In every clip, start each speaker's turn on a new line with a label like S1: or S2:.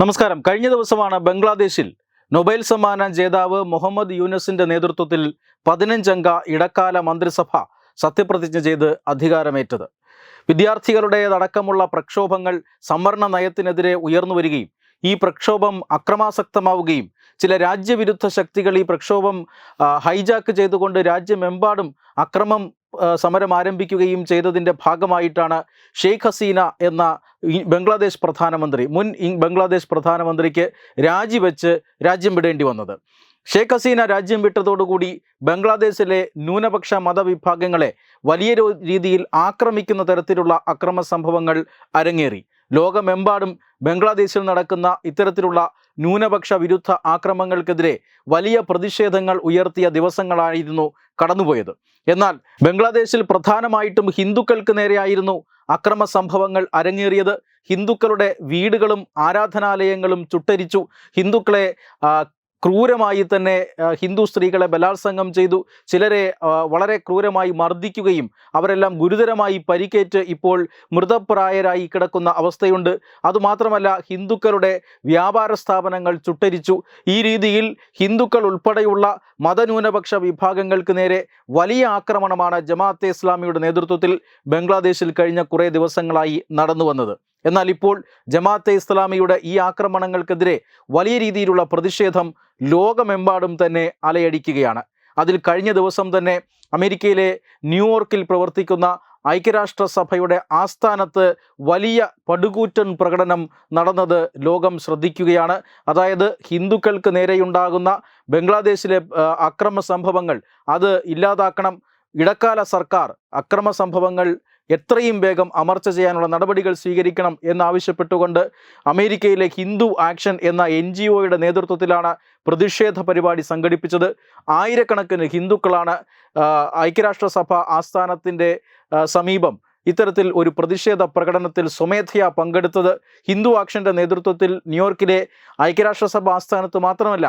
S1: നമസ്കാരം. കഴിഞ്ഞ ദിവസമാണ് ബംഗ്ലാദേശിൽ നൊബൈൽ സമ്മാന ജേതാവ് മുഹമ്മദ് യൂനസിന്റെ നേതൃത്വത്തിൽ പതിനഞ്ചംഗ ഇടക്കാല മന്ത്രിസഭ സത്യപ്രതിജ്ഞ ചെയ്ത് അധികാരമേറ്റത്. വിദ്യാർത്ഥികളുടേതടക്കമുള്ള പ്രക്ഷോഭങ്ങൾ സംവരണ നയത്തിനെതിരെ ഉയർന്നു വരികയും ഈ പ്രക്ഷോഭം അക്രമാസക്തമാവുകയും ചില രാജ്യവിരുദ്ധ ശക്തികൾ ഈ പ്രക്ഷോഭം ഹൈജാക്ക് ചെയ്തുകൊണ്ട് രാജ്യമെമ്പാടും അക്രമം സമരം ആരംഭിക്കുകയും ചെയ്തതിന്റെ ഭാഗമായിട്ടാണ് ഷെയ്ഖ് ഹസീന എന്ന ബംഗ്ലാദേശ് പ്രധാനമന്ത്രി മുൻ ബംഗ്ലാദേശ് പ്രധാനമന്ത്രിക്ക് രാജിവെച്ച് രാജ്യം വിടേണ്ടി വന്നത്. ഷെയ്ഖ് ഹസീന രാജ്യം വിട്ടതോടുകൂടി ബംഗ്ലാദേശിലെ ന്യൂനപക്ഷ മതവിഭാഗങ്ങളെ വലിയ രീതിയിൽ ആക്രമിക്കുന്ന തരത്തിലുള്ള അക്രമ സംഭവങ്ങൾ അരങ്ങേറി. ലോകമെമ്പാടും ബംഗ്ലാദേശിൽ നടക്കുന്ന ഇത്തരത്തിലുള്ള ന്യൂനപക്ഷ വിരുദ്ധ ആക്രമങ്ങൾക്കെതിരെ വലിയ പ്രതിഷേധങ്ങൾ ഉയർത്തിയ ദിവസങ്ങളായിരുന്നു കടന്നുപോയത്. എന്നാൽ ബംഗ്ലാദേശിൽ പ്രധാനമായിട്ടും ഹിന്ദുക്കൾക്ക് നേരെയായിരുന്നു അക്രമ സംഭവങ്ങൾ അരങ്ങേറിയത്. ഹിന്ദുക്കളുടെ വീടുകളും ആരാധനാലയങ്ങളും ചുട്ടരിച്ചു. ഹിന്ദുക്കളെ ക്രൂരമായി തന്നെ ഹിന്ദു സ്ത്രീകളെ ബലാത്സംഗം ചെയ്തു. ചിലരെ വളരെ ക്രൂരമായി മർദ്ദിക്കുകയും അവരെല്ലാം ഗുരുതരമായി പരിക്കേറ്റ് ഇപ്പോൾ മൃതപ്രായരായി കിടക്കുന്ന അവസ്ഥയുണ്ട്. അതുമാത്രമല്ല ഹിന്ദുക്കളുടെ വ്യാപാര സ്ഥാപനങ്ങൾ ചുട്ടരിച്ചു. ഈ രീതിയിൽ ഹിന്ദുക്കൾ ഉൾപ്പെടെയുള്ള മതന്യൂനപക്ഷ വിഭാഗങ്ങൾക്ക് നേരെ വലിയ ആക്രമണമാണ് ജമാഅത്തെ ഇസ്ലാമിയുടെ നേതൃത്വത്തിൽ ബംഗ്ലാദേശിൽ കഴിഞ്ഞ കുറേ ദിവസങ്ങളായി നടന്നു വന്നത് എന്നാൽ ഇപ്പോൾ ജമാഅത്തെ ഇസ്ലാമിയുടെ ഈ ആക്രമണങ്ങൾക്കെതിരെ വലിയ രീതിയിലുള്ള പ്രതിഷേധം ലോകമെമ്പാടും തന്നെ അലയടിക്കുകയാണ്. അതിൽ കഴിഞ്ഞ ദിവസം തന്നെ അമേരിക്കയിലെ ന്യൂയോർക്കിൽ പ്രവർത്തിക്കുന്ന ഐക്യരാഷ്ട്രസഭയുടെ ആസ്ഥാനത്ത് വലിയ പടുകൂറ്റൻ പ്രകടനം നടന്നത് ലോകം ശ്രദ്ധിക്കുകയാണ്. അതായത് ഹിന്ദുക്കൾക്ക് നേരെയുണ്ടാകുന്ന ബംഗ്ലാദേശിലെ അക്രമ സംഭവങ്ങൾ അത് ഇല്ലാതാക്കണം. ഇടക്കാല സർക്കാർ അക്രമ സംഭവങ്ങൾ എത്രയും വേഗം അമർച്ച ചെയ്യാനുള്ള നടപടികൾ സ്വീകരിക്കണം എന്നാവശ്യപ്പെട്ടുകൊണ്ട് അമേരിക്കയിലെ ഹിന്ദു ആക്ഷൻ എന്ന എൻ ജി ഒയുടെ നേതൃത്വത്തിലാണ് പ്രതിഷേധ പരിപാടി സംഘടിപ്പിച്ചത്. ആയിരക്കണക്കിന് ഹിന്ദുക്കളാണ് ഐക്യരാഷ്ട്രസഭ ആസ്ഥാനത്തിന്റെ സമീപം ഇത്തരത്തിൽ ഒരു പ്രതിഷേധ പ്രകടനത്തിൽ സ്വമേധയാ പങ്കെടുത്തത്. ഹിന്ദു ആക്ഷന്റെ നേതൃത്വത്തിൽ ന്യൂയോർക്കിലെ ഐക്യരാഷ്ട്രസഭ ആസ്ഥാനത്ത് മാത്രമല്ല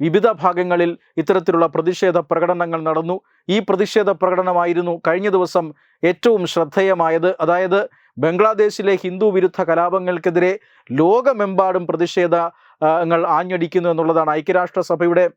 S1: വിവിധ ഭാഗങ്ങളിൽ ഇത്തരത്തിലുള്ള പ്രതിഷേധ പ്രകടനങ്ങൾ നടന്നു. ഈ പ്രതിഷേധ പ്രകടനമായിരുന്നു കഴിഞ്ഞ ദിവസം ഏറ്റവും ശ്രദ്ധേയമായത്. അതായത് ബംഗ്ലാദേശിലെ ഹിന്ദു വിരുദ്ധ കലാപങ്ങൾക്കെതിരെ ലോകമെമ്പാടും പ്രതിഷേധങ്ങൾ ആഞ്ഞടിക്കുന്നു എന്നുള്ളതാണ് ഐക്യരാഷ്ട്രസഭയുടെ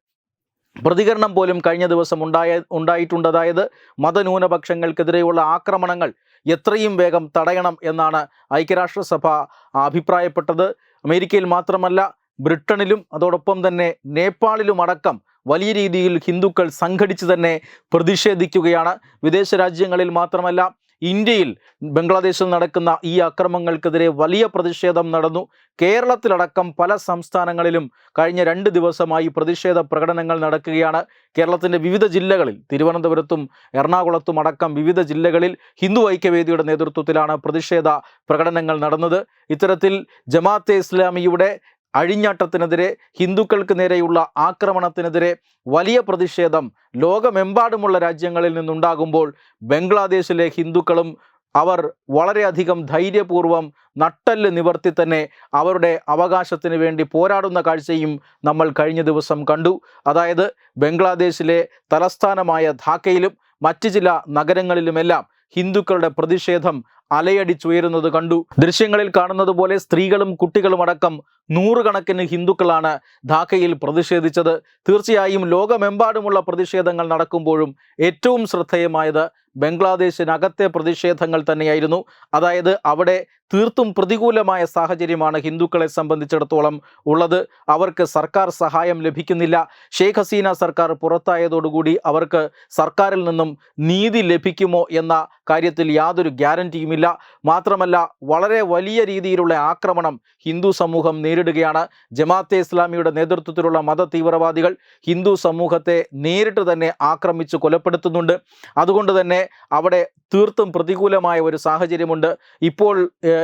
S1: പ്രതികരണം പോലും കഴിഞ്ഞ ദിവസം ഉണ്ടായ ഉണ്ടായിട്ടുണ്ട്. അതായത് മതന്യൂനപക്ഷങ്ങൾക്കെതിരെയുള്ള ആക്രമണങ്ങൾ എത്രയും വേഗം തടയണം എന്നാണ് ഐക്യരാഷ്ട്രസഭ അഭിപ്രായപ്പെട്ടത്. അമേരിക്കയിൽ മാത്രമല്ല ബ്രിട്ടനിലും അതോടൊപ്പം തന്നെ നേപ്പാളിലും അടക്കം വലിയ രീതിയിൽ ഹിന്ദുക്കൾ സംഘടിച്ച് തന്നെ പ്രതിഷേധിക്കുകയാണ്. വിദേശ രാജ്യങ്ങളിൽ മാത്രമല്ല ഇന്ത്യയിൽ ബംഗ്ലാദേശിൽ നടക്കുന്ന ഈ അക്രമങ്ങൾക്കെതിരെ വലിയ പ്രതിഷേധം നടന്നു. കേരളത്തിലടക്കം പല സംസ്ഥാനങ്ങളിലും കഴിഞ്ഞ രണ്ട് ദിവസമായി പ്രതിഷേധ പ്രകടനങ്ങൾ നടക്കുകയാണ്. കേരളത്തിന്റെ വിവിധ ജില്ലകളിൽ തിരുവനന്തപുരത്തും എറണാകുളത്തും അടക്കം വിവിധ ജില്ലകളിൽ ഹിന്ദു ഐക്യവേദിയുടെ നേതൃത്വത്തിലാണ് പ്രതിഷേധ പ്രകടനങ്ങൾ നടന്നത്. ഇത്തരത്തിൽ ജമാഅത്തെ ഇസ്ലാമിയുടെ അഴിഞ്ഞാട്ടത്തിനെതിരെ ഹിന്ദുക്കൾക്ക് നേരെയുള്ള ആക്രമണത്തിനെതിരെ വലിയ പ്രതിഷേധം ലോകമെമ്പാടുമുള്ള രാജ്യങ്ങളിൽ നിന്നുണ്ടാകുമ്പോൾ ബംഗ്ലാദേശിലെ ഹിന്ദുക്കളും അവർ വളരെയധികം ധൈര്യപൂർവം നട്ടൽ നിവർത്തി തന്നെ അവരുടെ അവകാശത്തിന് വേണ്ടി പോരാടുന്ന കാഴ്ചയും നമ്മൾ കഴിഞ്ഞ ദിവസം കണ്ടു. അതായത് ബംഗ്ലാദേശിലെ തലസ്ഥാനമായ ധാക്കയിലും മറ്റ് ചില നഗരങ്ങളിലുമെല്ലാം ഹിന്ദുക്കളുടെ പ്രതിഷേധം അലയടിച്ചുയരുന്നത് കണ്ടു. ദൃശ്യങ്ങളിൽ കാണുന്നത് പോലെ സ്ത്രീകളും കുട്ടികളും അടക്കം നൂറുകണക്കിന് ഹിന്ദുക്കളാണ് ധാക്കയിൽ പ്രതിഷേധിച്ചത്. തീർച്ചയായും ലോകമെമ്പാടുമുള്ള പ്രതിഷേധങ്ങൾ നടക്കുമ്പോഴും ഏറ്റവും ശ്രദ്ധേയമായത് ബംഗ്ലാദേശിനകത്തെ പ്രതിഷേധങ്ങൾ തന്നെയായിരുന്നു. അതായത് അവിടെ തീർത്തും പ്രതികൂലമായ സാഹചര്യമാണ് ഹിന്ദുക്കളെ സംബന്ധിച്ചിടത്തോളം ഉള്ളത്. അവർക്ക് സർക്കാർ സഹായം ലഭിക്കുന്നില്ല. ഷെയ്ഖ് ഹസീന സർക്കാർ പുറത്തായതോടുകൂടി അവർക്ക് സർക്കാരിൽ നിന്നും നീതി ലഭിക്കുമോ എന്ന കാര്യത്തിൽ യാതൊരു ഗ്യാരന്റിയുമില്ല മാത്രമല്ല വളരെ വലിയ രീതിയിലുള്ള ആക്രമണം ഹിന്ദു സമൂഹം നേരിടുകയാണ്. ജമാഅത്തെ ഇസ്ലാമിയുടെ നേതൃത്വത്തിലുള്ള മത തീവ്രവാദികൾ ഹിന്ദു സമൂഹത്തെ നേരിട്ട് തന്നെ ആക്രമിച്ച് കൊലപ്പെടുത്തുന്നുണ്ട്. അതുകൊണ്ട് തന്നെ അവിടെ തീർത്തും പ്രതികൂലമായ ഒരു സാഹചര്യമുണ്ട്. ഇപ്പോൾ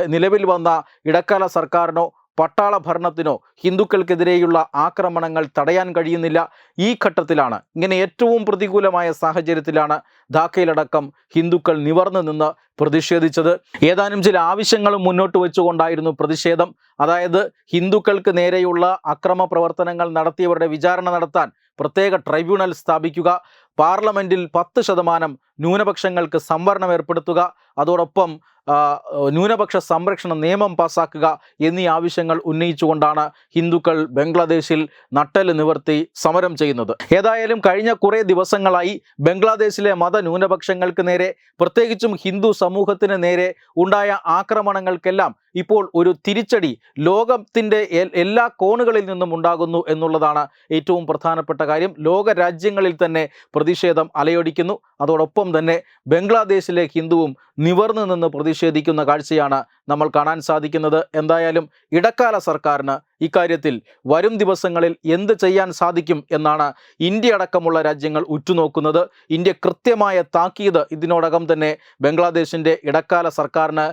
S1: നിലവിൽ വന്ന ഇടക്കാല സർക്കാരിനോ പട്ടാള ഭരണത്തിനോ ഹിന്ദുക്കൾക്കെതിരെയുള്ള ആക്രമണങ്ങൾ തടയാൻ കഴിയുന്നില്ല. ഈ ഘട്ടത്തിലാണ് ഇങ്ങനെ ഏറ്റവും പ്രതികൂലമായ സാഹചര്യത്തിലാണ് ധാക്കയിലടക്കം ഹിന്ദുക്കൾ നിവർന്നു നിന്ന് പ്രതിഷേധിച്ചത്. ഏതാനും ചില ആവശ്യങ്ങളും മുന്നോട്ട് വെച്ചുകൊണ്ടായിരുന്നു പ്രതിഷേധം. അതായത് ഹിന്ദുക്കൾക്ക് നേരെയുള്ള അക്രമ പ്രവർത്തനങ്ങൾ നടത്തിയവരുടെ വിചാരണ നടത്താൻ പ്രത്യേക ട്രൈബ്യൂണൽ സ്ഥാപിക്കുക. പാർലമെന്റിൽ പത്ത് ശതമാനം ന്യൂനപക്ഷങ്ങൾക്ക് സംവരണം ഏർപ്പെടുത്തുക അതോടൊപ്പം ന്യൂനപക്ഷ സംരക്ഷണ നിയമം പാസാക്കുക എന്നീ ആവശ്യങ്ങൾ ഉന്നയിച്ചുകൊണ്ടാണ് ഹിന്ദുക്കൾ ബംഗ്ലാദേശിൽ നട്ടൽ നിവർത്തി സമരം ചെയ്യുന്നത്. ഏതായാലും കഴിഞ്ഞ കുറേ ദിവസങ്ങളായി ബംഗ്ലാദേശിലെ മത ന്യൂനപക്ഷങ്ങൾക്ക് നേരെ പ്രത്യേകിച്ചും ഹിന്ദു സമൂഹത്തിന് നേരെ ഉണ്ടായ ആക്രമണങ്ങൾക്കെല്ലാം ഇപ്പോൾ ഒരു തിരിച്ചടി ലോകത്തിന്റെ എല്ലാ കോണുകളിൽ നിന്നും ഉണ്ടാകുന്നു എന്നുള്ളതാണ് ഏറ്റവും പ്രധാനപ്പെട്ട കാര്യം. ലോക രാജ്യങ്ങളിൽ തന്നെ പ്രതിഷേധം അലയൊടിക്കുന്നു. അതോടൊപ്പം തന്നെ ബംഗ്ലാദേശിലെ ഹിന്ദുവും നിവർന്നു നിന്ന് പ്രതിഷേധിക്കുന്ന കാഴ്ചയാണ് നമ്മൾ കാണാൻ സാധിക്കുന്നത്. എന്തായാലും ഇടക്കാല സർക്കാരിന് ഇക്കാര്യത്തിൽ വരും ദിവസങ്ങളിൽ എന്ത് ചെയ്യാൻ സാധിക്കും എന്നാണ് ഇന്ത്യ അടക്കമുള്ള രാജ്യങ്ങൾ ഉറ്റുനോക്കുന്നത്. ഇന്ത്യ കൃത്യമായ താക്കീത് ഇതിനോടകം തന്നെ ബംഗ്ലാദേശിന്റെ ഇടക്കാല സർക്കാരിന്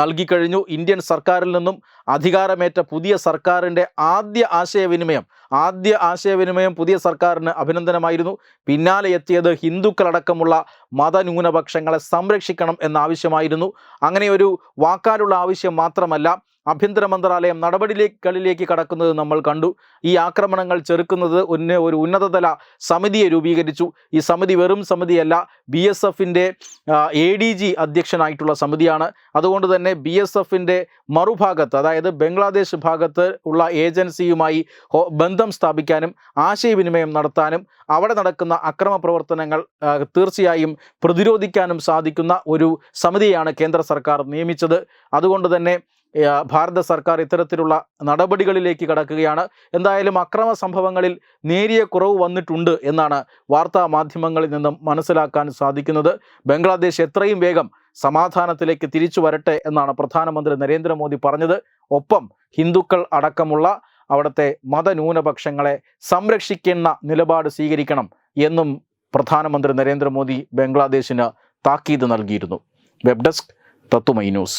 S1: നൽകിക്കഴിഞ്ഞു ഇന്ത്യൻ സർക്കാരിൽ നിന്നും അധികാരമേറ്റ പുതിയ സർക്കാരിന്റെ ആദ്യ ആശയവിനിമയം ആദ്യ ആശയവിനിമയം പുതിയ സർക്കാരിന് അഭിനന്ദനമായിരുന്നു. പിന്നാലെ എത്തിയത് ഹിന്ദുക്കളടക്കമുള്ള മതന്യൂനപക്ഷങ്ങളെ സംരക്ഷിക്കണം എന്ന ആവശ്യമായിരുന്നു അങ്ങനെ ഒരു വാക്കാലുള്ള ആവശ്യം മാത്രമല്ല ആഭ്യന്തര മന്ത്രാലയം നടപടികളിലേക്ക് കടക്കുന്നത് നമ്മൾ കണ്ടു. ഈ ആക്രമണങ്ങൾ ചെറുക്കുന്നത് ഒരു ഉന്നതതല സമിതിയെ രൂപീകരിച്ചു. ഈ സമിതി വെറും സമിതിയല്ല ബി എസ് എഫിന്റെ എ ഡി ജി അധ്യക്ഷനായിട്ടുള്ള സമിതിയാണ്. അതുകൊണ്ട് തന്നെ ബി എസ് എഫിന്റെ മറുഭാഗത്ത് അതായത് ബംഗ്ലാദേശ് ഭാഗത്ത് ഉള്ള ഏജൻസിയുമായി ബന്ധം സ്ഥാപിക്കാനും ആശയവിനിമയം നടത്താനും അവിടെ നടക്കുന്ന അക്രമ പ്രവർത്തനങ്ങൾ തീർച്ചയായും പ്രതിരോധിക്കാനും സാധിക്കുന്ന ഒരു സമിതിയാണ് കേന്ദ്ര സർക്കാർ നിയമിച്ചത്. അതുകൊണ്ട് തന്നെ ഭാരത സർക്കാർ ഇത്തരത്തിലുള്ള നടപടികളിലേക്ക് കടക്കുകയാണ്. എന്തായാലും അക്രമ സംഭവങ്ങളിൽ നേരിയ കുറവ് വന്നിട്ടുണ്ട് എന്നാണ് വാർത്താ മാധ്യമങ്ങളിൽ നിന്നും മനസ്സിലാക്കാൻ സാധിക്കുന്നത്. ബംഗ്ലാദേശ് എത്രയും വേഗം സമാധാനത്തിലേക്ക് തിരിച്ചു വരട്ടെ എന്നാണ് പ്രധാനമന്ത്രി നരേന്ദ്രമോദി പറഞ്ഞത്. ഒപ്പം ഹിന്ദുക്കൾ അടക്കമുള്ള അവിടുത്തെ മതന്യൂനപക്ഷങ്ങളെ സംരക്ഷിക്കുന്ന നിലപാട് സ്വീകരിക്കണം എന്നും പ്രധാനമന്ത്രി നരേന്ദ്രമോദി ബംഗ്ലാദേശിന് താക്കീത് നൽകിയിരുന്നു. വെബ് ഡെസ്ക് തത്തുമൈ ന്യൂസ്.